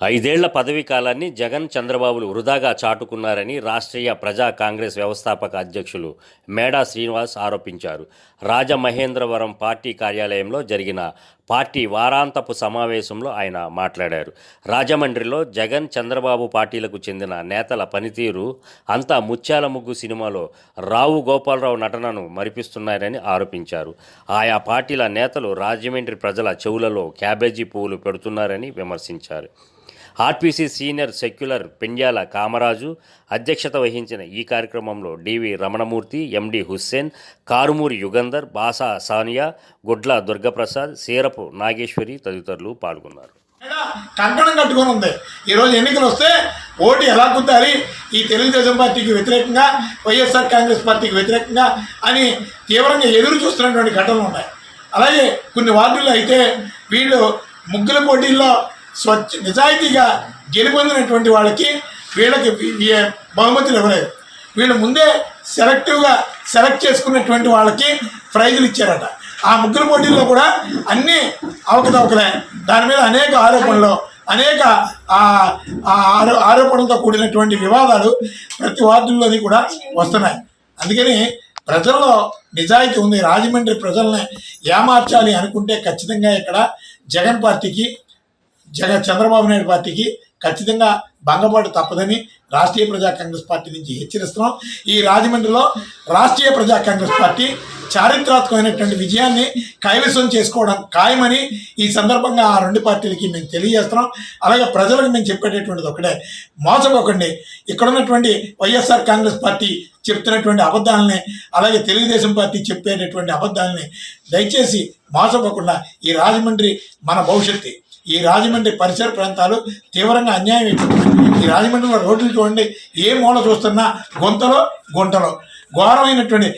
ఐదేళ్ళ పదవీ కాలాన్ని జగన్ చంద్రబాబులు వృధాగా చాటుకున్నారని రాష్ట్రీయ ప్రజా కాంగ్రెస్ వ్యవస్థాపక అధ్యక్షులు మేడా శ్రీనివాస్ ఆరోపించారు. రాజమహేంద్రవరం పార్టీ కార్యాలయంలో జరిగిన పార్టీ వారాంతపు సమావేశంలో ఆయన మాట్లాడారు. రాజమండ్రిలో జగన్ చంద్రబాబు పార్టీలకు చెందిన నేతల పనితీరు అంతా ముత్యాల ముగ్గు సినిమాలో రావు గోపాలరావు నటనను మరిపిస్తున్నారని ఆరోపించారు. ఆయా పార్టీల నేతలు రాజమండ్రి ప్రజల చెవులలో క్యాబేజీ పువ్వులు పెడుతున్నారని విమర్శించారు. RPC senior secular Pendyala Kamaraju అధ్యక్షత వహించిన ఈ కార్యక్రమంలో డివి రమణమూర్తి ఎండి హుస్సేన్ కారుమూరి యుగంధర్ బాసా సానియా గుడ్ల దుర్గప్రసాద్ సీరపు నాగేశ్వరి తదితరులు పాల్గొన్నారు. కంకణం కట్టుకొని ఉంది. ఈరోజు ఎన్నికలు వస్తే ఓటు ఎలా కుద్దాలి ఈ తెలుగుదేశం పార్టీకి వ్యతిరేకంగా వైఎస్ఆర్ కాంగ్రెస్ పార్టీకి వ్యతిరేకంగా అని తీవ్రంగా ఎదురు చూస్తున్నటువంటి ఘటనలు ఉన్నాయి. అలాగే కొన్ని వార్డుల్లో అయితే వీళ్ళు ముగ్గుల పోటీల్లో స్వచ్ఛ నిజాయితీగా గెలుపొందినటువంటి వాళ్ళకి వీళ్ళకి బహుమతులు ఇవ్వలేదు వీళ్ళు ముందే సెలెక్టివ్గా సెలెక్ట్ చేసుకున్నటువంటి వాళ్ళకి ప్రైజులు ఇచ్చారట. ఆ ముగ్గురు పోటీల్లో కూడా అన్ని అవకతవకలే. దాని మీద అనేక ఆరోపణలు అనేక ఆ, ఆరో ఆరోపణలతో కూడినటువంటి వివాదాలు ప్రతి వార్డుల్లోని కూడా వస్తున్నాయి. అందుకని ప్రజల్లో నిజాయితీ ఉంది. రాజమండ్రి ప్రజల్ని ఏమార్చాలి అనుకుంటే ఖచ్చితంగా ఇక్కడ జగన్ పార్టీకి జగన్ చంద్రబాబు నాయుడు పార్టీకి ఖచ్చితంగా భంగపాటు తప్పదని రాష్ట్రీయ ప్రజా కాంగ్రెస్ పార్టీ నుంచి హెచ్చరిస్తున్నాం. ఈ రాజమండ్రిలో రాష్ట్రీయ ప్రజా కాంగ్రెస్ పార్టీ చారిత్రాత్మకమైనటువంటి విజయాన్ని కైవసం చేసుకోవడం ఖాయమని ఈ సందర్భంగా ఆ రెండు పార్టీలకి మేము తెలియజేస్తున్నాం. అలాగే ప్రజలకు మేము చెప్పేటటువంటిది ఒకటే. మోసపోకండి. ఇక్కడ ఉన్నటువంటి వైఎస్ఆర్ కాంగ్రెస్ పార్టీ చెప్తున్నటువంటి అబద్ధాలని అలాగే తెలుగుదేశం పార్టీ చెప్పేటటువంటి అబద్ధాలని దయచేసి మోసపోకుండా ఈ రాజమండ్రి మన భవిష్యత్తు ఈ రాజమండ్రి పరిసర ప్రాంతాలు తీవ్రంగా అన్యాయం అయిపోతున్నాయి. ఈ రాజమండ్రిలో రోడ్లు చూడండి ఏ మూల చూస్తున్నా గుంతలో గుంటలో. ఘోరమైనటువంటి